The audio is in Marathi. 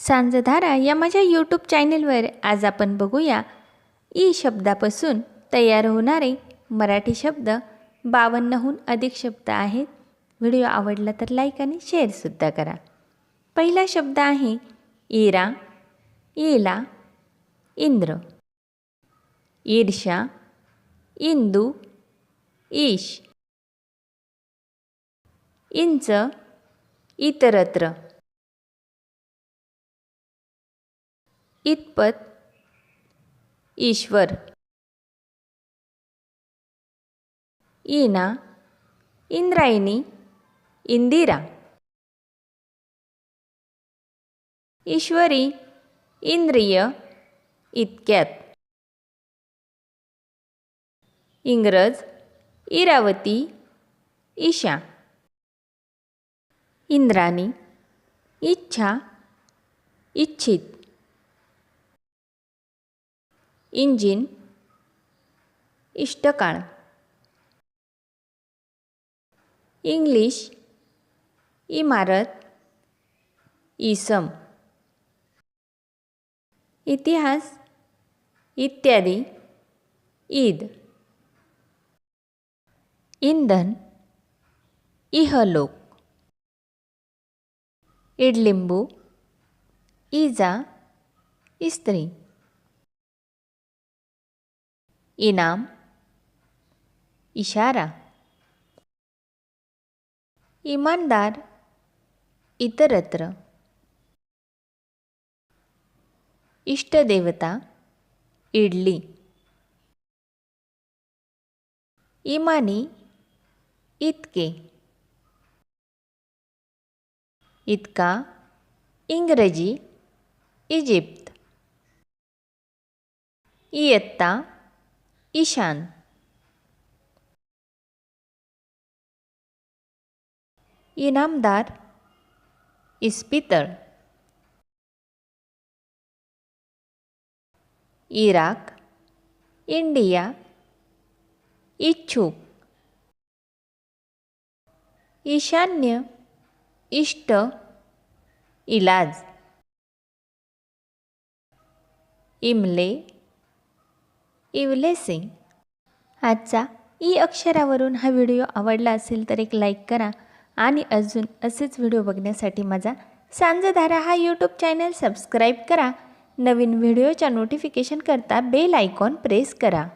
सांजधारा या माझ्या यूट्यूब चॅनेलवर आज आपण बघूया. ई शब्दापासून तयार होणारे मराठी शब्द बावन्नहून अधिक शब्द आहेत. व्हिडिओ आवडला तर लाईक आणि शेअरसुद्धा करा. पहिला शब्द आहे इरा येला इंद्र. ईर्षा इंदू ईश. इंच इतरत्र. इतपत ईश्वर. ईना इंद्रायणी इंदिरा. ईश्वरी इंद्रिय इतक्यात. इंग्रज इरावती ईशा. इंद्राणी इच्छा इच्छित. इंजिन इष्टकाळ. इंग्लिश इमारत इसम. इतिहास इत्यादी. ईद. इंधन इहलोक. इडलिंबू इजा इस्त्री. इनाम इशारा इमानदार इतरत्र इष्टदेवता इडली इमानी इतके इतका इंग्रजी इजिप्त इयत्ता ईशान. इनामदार इस्पितळ. Iraq India. इच्छुक. ईशान्य इष्ट इलाज. इमले इवलेसिंग आजचा ई अक्षरावरून हा व्हिडिओ आवडला असेल तर एक लाईक करा आणि अजून असेच व्हिडिओ बघण्यासाठी माझा सांजधारा हा यूट्यूब चॅनल सबस्क्राईब करा. नवीन व्हिडिओच्या नोटिफिकेशन करता बेल आयकॉन प्रेस करा.